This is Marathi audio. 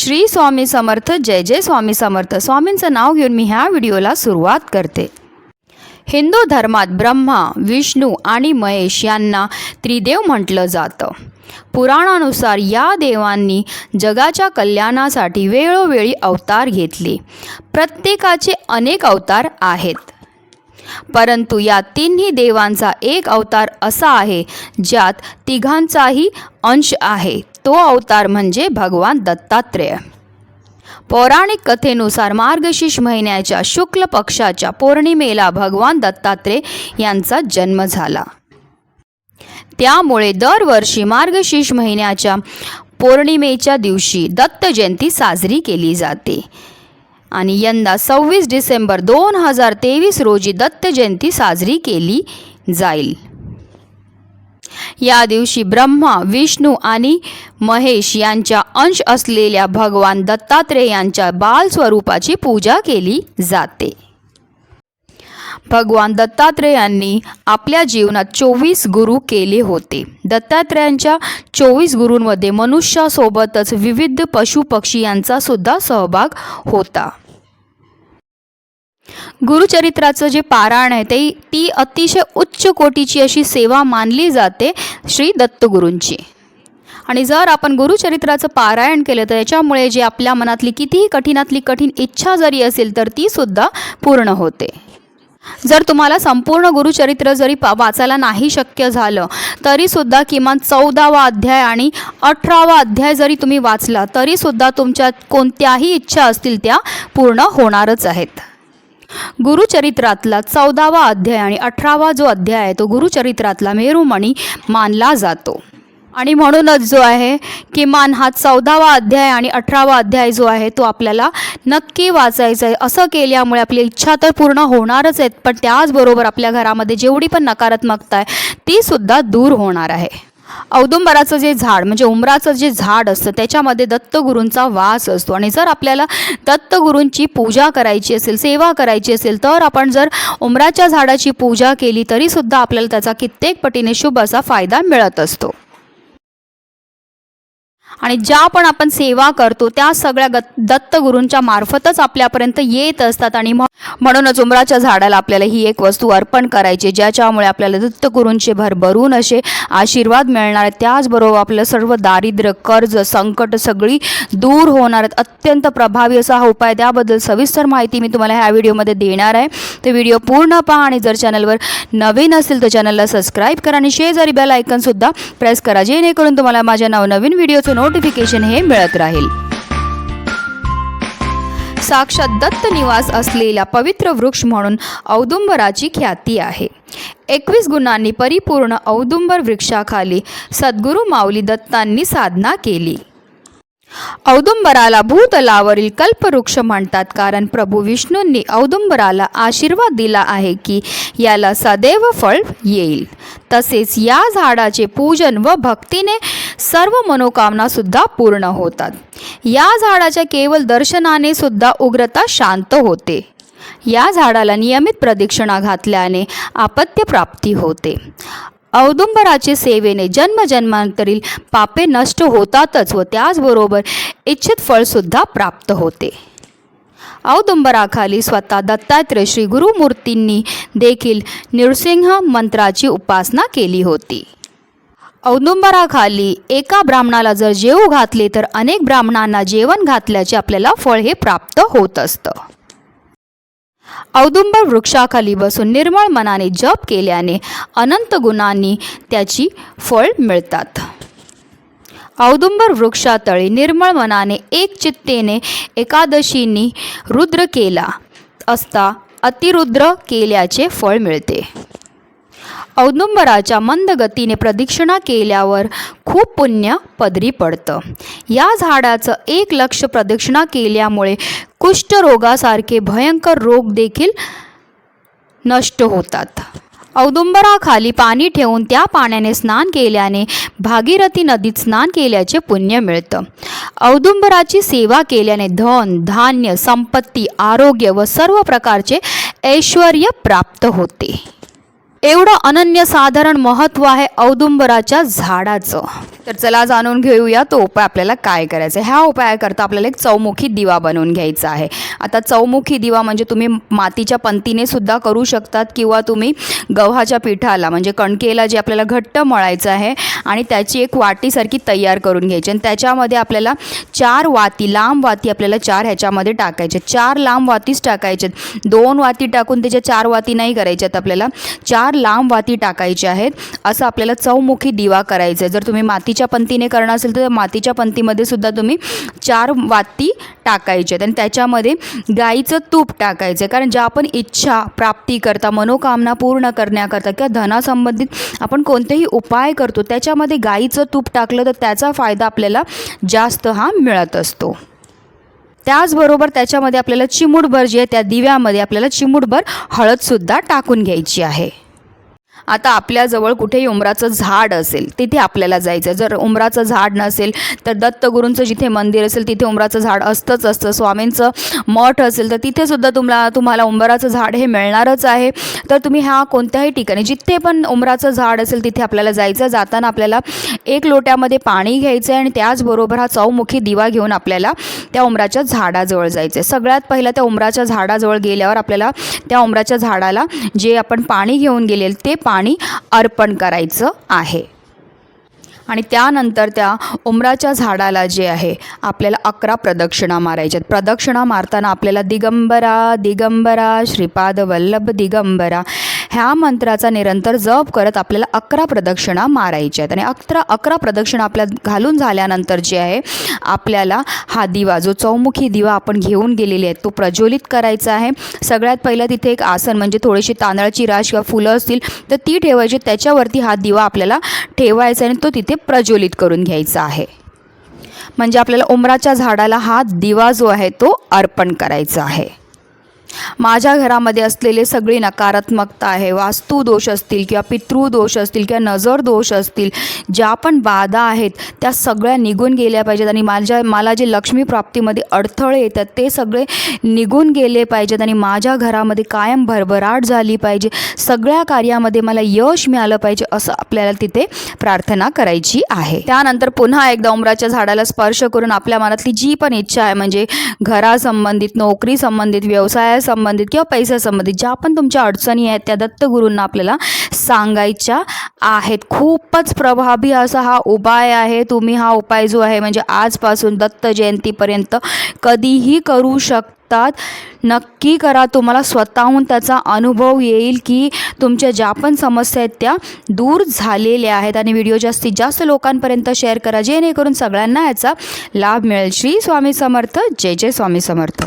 श्री स्वामी समर्थ जय जय स्वामी समर्थ. स्वामींचं नाव घेऊन मी ह्या व्हिडिओला सुरुवात करते. हिंदू धर्मात ब्रह्मा विष्णू आणि महेश यांना त्रिदेव म्हटलं जातं. पुराणानुसार या देवांनी जगाच्या कल्याणासाठी वेळोवेळी अवतार घेतले. प्रत्येकाचे अनेक अवतार आहेत. परंतु या तिन्ही देवांचा एक अवतार असा आहे ज्यात तिघांचाही अंश आहे. तो अवतार म्हणजे भगवान दत्तात्रेय. पौराणिक कथेनुसार मार्गशीर्ष महिन्याच्या शुक्ल पक्षाच्या पौर्णिमेला भगवान दत्तात्रेय यांचा जन्म झाला. त्यामुळे दरवर्षी मार्गशीर्ष महिन्याच्या पौर्णिमेच्या दिवशी दत्त जयंती साजरी केली जाते. आणि यंदा सव्वीस डिसेंबर दोन हजार तेवीस रोजी दत्त जयंती साजरी केली जाईल. या दिवशी ब्रह्मा विष्णू आणि महेश यांच्या अंश असलेल्या भगवान दत्तात्रेय यांच्या बाल स्वरूपाची पूजा केली जाते. भगवान दत्तात्रेयांनी आपल्या जीवनात चोवीस गुरु केले होते. दत्तात्रेयांच्या चोवीस गुरूंमध्ये मनुष्यासोबतच विविध पशुपक्षी यांचा सुद्धा सहभाग होता. गुरुचरित्राचं जे पारायण आहे ते ती अतिशय उच्च कोटीची अशी सेवा मानली जाते श्री दत्तगुरूंची. आणि जर आपण गुरुचरित्राचं पारायण केलं तर याच्यामुळे जे आपल्या मनातली कितीही कठीणातली कठीण इच्छा जरी असेल तर ती सुद्धा पूर्ण होते. जर तुम्हाला संपूर्ण गुरुचरित्र जरी पा वाचायला नाही शक्य झालं तरीसुद्धा किमान चौदावा अध्याय आणि अठरावा अध्याय जरी तुम्ही वाचला तरीसुद्धा तुमच्या कोणत्याही इच्छा असतील त्या पूर्ण होणारच आहेत. गुरुचरित्रातला चौदावा अध्याय आणि अठरावा जो अध्याय आहे तो गुरुचरित्रातला मेरुमणी मानला जातो. आणि म्हणूनच जो आहे किमान हा चौदावा अध्याय आणि अठरावा अध्याय जो आहे तो आपल्याला नक्की वाचायचा आहे. असं केल्यामुळे आपली इच्छा तर पूर्ण होणारच आहेत पण त्याचबरोबर आपल्या घरामध्ये जेवढी पण नकारात्मकता आहे तीसुद्धा दूर होणार आहे. औदुंबराचं जे झाड म्हणजे उमराचं जे झाड असतं त्याच्यामध्ये दत्तगुरूंचा वास असतो. आणि जर आपल्याला दत्तगुरूंची पूजा करायची असेल सेवा करायची असेल तर आपण जर उमराच्या झाडाची पूजा केली तरीसुद्धा आपल्याला त्याचा कित्येक पटीने शुभ असा फायदा मिळत असतो. आणि ज्या पण आपण सेवा करतो त्या सगळ्या गत दत्तगुरूंच्या मार्फतच आपल्यापर्यंत येत असतात आणि म्हणूनच उमराच्या झाडाला आपल्याला ही एक वस्तू अर्पण करायची ज्याच्यामुळे आपल्याला दत्तगुरूंचे भरभरून असे आशीर्वाद मिळणार आहेत. त्याचबरोबर आपलं सर्व दारिद्र्य कर्ज संकट सगळी दूर होणार आहेत. अत्यंत प्रभावी असा हा उपाय त्याबद्दल सविस्तर माहिती मी तुम्हाला ह्या व्हिडिओमध्ये देणार आहे. तर व्हिडिओ पूर्ण पहा आणि जर चॅनलवर नवीन असेल तर चॅनलला सबस्क्राईब करा आणि शेजारी बेल आयकनसुद्धा प्रेस करा जेणेकरून तुम्हाला माझ्या नवनवीन व्हिडिओचं नोटिफिकेशन हे मिळत राहील. साक्षात दत्त निवास असलेला पवित्र वृक्ष म्हणून औदुंबराची ख्याती आहे. एकवीस गुणांनी परिपूर्ण औदुंबर वृक्षाखाली सद्गुरू माऊली दत्तांनी साधना केली. औदुंबराला भूतलावरील कल्पवृक्ष म्हणतात. कारण प्रभू विष्णूंनी औदुंबराला आशीर्वाद दिला आहे की याला सदैव फळ येईल. तसेच या झाडाचे पूजन व भक्तीने सर्व मनोकामना सुद्धा पूर्ण होतात. या झाडाच्या केवळ दर्शनाने सुद्धा उग्रता शांत होते. या झाडाला नियमित प्रदक्षिणा घातल्याने आपत्य प्राप्ती होते. औदुंबराचे सेवेने जन्मजन्मांतरील पापे नष्ट होतातच व त्याचबरोबर इच्छित फळसुद्धा प्राप्त होते. औदुंबराखाली स्वतः दत्तात्रय श्री गुरुमूर्तींनी देखील नृसिंह मंत्राची उपासना केली होती. औदुंबराखाली एका ब्राह्मणाला जर जेवू घातले तर अनेक ब्राह्मणांना जेवण घातल्याचे आपल्याला फळ हे प्राप्त होत असतं. औदुंबर वृक्षाखाली बसून निर्मळ मनाने जप केल्याने अनंत गुणांनी त्याची फळ मिळतात. औदुंबर वृक्षातळी निर्मळ मनाने एक चित्तेने एकादशीनी रुद्र केला असता अतिरुद्र केल्याचे फळ मिळते. औदुंबराच्या मंद गतीने प्रदक्षिणा केल्यावर खूप पुण्य पदरी पडतं. या झाडाचं एक लक्ष प्रदक्षिणा केल्यामुळे कुष्ठरोगासारखे भयंकर रोग देखील नष्ट होतात. औदुंबराखाली पाणी ठेवून त्या पाण्याने स्नान केल्याने भागीरथी नदीत स्नान केल्याचे पुण्य मिळतं. औदुंबराची सेवा केल्याने धन धान्य संपत्ती आरोग्य व सर्व प्रकारचे ऐश्वर प्राप्त होते. एवढं अनन्यसाधारण महत्त्व आहे औदुंबराच्या झाडाचं. तर चला जाणून घेऊया तो उपाय आपल्याला काय करायचा आहे ह्या उपायाकरता आपल्याला एक चौमुखी दिवा बनवून घ्यायचा आहे. आता चौमुखी दिवा म्हणजे तुम्ही मातीच्या पंतीने सुद्धा करू शकतात किंवा तुम्ही गव्हाच्या पिठाला म्हणजे कणकेला जे आपल्याला घट्ट मळायचं आहे आणि त्याची एक वाटीसारखी तयार करून घ्यायची. आणि त्याच्यामध्ये आपल्याला चार वाती लांब वाती आपल्याला चार ह्याच्यामध्ये टाकायचे. चार लांब वातीच टाकायच्यात दोन वाती टाकून त्याच्या चार वाती नाही करायच्यात आपल्याला. चार लांब वाती टाकायच्या आहेत असं आपल्याला चौमुखी दिवा करायचं आहे. जर तुम्ही मातीच्या पंतीने करणार असेल तर मातीच्या पंतीमध्ये सुद्धा तुम्ही चार वाती टाकायचे आहेत. आणि त्याच्यामध्ये गाईचं तूप टाकायचं आहे. कारण ज्या आपण इच्छा प्राप्ती करता मनोकामना पूर्ण करण्याकरता किंवा धनासंबंधित आपण कोणतेही उपाय करतो त्याच्यामध्ये गाईचं तूप टाकलं तर त्याचा फायदा आपल्याला जास्त हा मिळत असतो. त्याचबरोबर त्याच्यामध्ये आपल्याला चिमूटभर जी आहे त्या दिव्यामध्ये आपल्याला चिमूटभर हळदसुद्धा टाकून घ्यायची आहे. आता आपल्याजवळ कुठेही उमराचं झाड असेल तिथे आपल्याला जायचं जर उमराचं झाड नसेल तर दत्तगुरूंचं जिथे मंदिर असेल तिथे उमराचं झाड असतंच असतं. स्वामींचं मठ असेल तर तिथेसुद्धा तुम्हाला तुम्हाला उंबराचं झाड हे मिळणारच आहे. तर तुम्ही ह्या कोणत्याही ठिकाणी जिथे पण उमराचं झाड असेल तिथे आपल्याला जायचं जाताना आपल्याला एक लोट्यामध्ये पाणी घ्यायचं आहे आणि त्याचबरोबर हा चौमुखी दिवा घेऊन आपल्याला त्या उमराच्या झाडाजवळ जायचं आहे सगळ्यात पहिलं त्या उमराच्या झाडाजवळ गेल्यावर आपल्याला त्या उमराच्या झाडाला जे आपण पाणी घेऊन गेलेलं ते पाणी अर्पण करायचं आहे. आणि त्यानंतर त्या उमराच्या झाडाला जे आहे आपल्याला अकरा प्रदक्षिणा मारायच्यात प्रदक्षिणा मारताना आपल्याला दिगंबरा दिगंबरा श्रीपाद वल्लभ दिगंबरा ह्या मंत्राचा निरंतर जप करत आपल्याला अकरा प्रदक्षिणा मारायच्या आहेत. आणि अकरा अकरा प्रदक्षिणा आपल्या घालून झाल्यानंतर जे आहे आपल्याला हा दिवा जो चौमुखी दिवा आपण घेऊन गेलेले आहेत तो प्रज्वलित करायचा आहे. सगळ्यात पहिलं तिथे एक आसन म्हणजे थोडीशी तांदळाची राश किंवा फुलं असतील तर ती ठेवायची. त्याच्यावरती हा दिवा आपल्याला ठेवायचा आणि तो तिथे प्रज्वलित करून घ्यायचा आहे. म्हणजे आपल्याला उमराच्या झाडाला हा दिवा जो आहे तो अर्पण करायचा आहे. माझ्या घरामध्ये असलेले सगळी नकारात्मकता आहे. वास्तुदोष असतील किंवा पितृदोष असतील किंवा नजर दोष असतील ज्या पण बाधा आहेत त्या सगळ्या निघून गेल्या पाहिजेत आणि माझ्या मला जे लक्ष्मी प्राप्तीमध्ये अडथळे येतात ते सगळे निघून गेले पाहिजेत आणि माझ्या घरामध्ये कायम भरभराट झाली पाहिजे. सगळ्या कार्यामध्ये मला यश मिळालं पाहिजे असं आपल्याला तिथे प्रार्थना करायची आहे. त्यानंतर पुन्हा एकदा उमराच्या झाडाला स्पर्श करून आपल्या मनातली जी पण इच्छा आहे म्हणजे घरासंबंधित नोकरी संबंधित व्यवसायासंबंधित किंवा पैशासंबंधित ज्या पण तुमच्या अडचणी आहेत त्या दत्तगुरूंना आपल्याला सांगायच्या आहेत. खूपच प्रभावी असा हा उपाय आहे. तुम्ही हा उपाय जो आहे म्हणजे आजपासून दत्त जयंतीपर्यंत कधीही करू शकतात. नक्की करा तुम्हाला स्वतःहून त्याचा अनुभव येईल की तुमच्या ज्या पण समस्या आहेत त्या दूर झालेल्या आहेत. आणि व्हिडिओ जास्तीत जास्त लोकांपर्यंत शेअर करा जेणेकरून सगळ्यांना याचा लाभ मिळेल. श्री स्वामी समर्थ जय जय स्वामी समर्थ.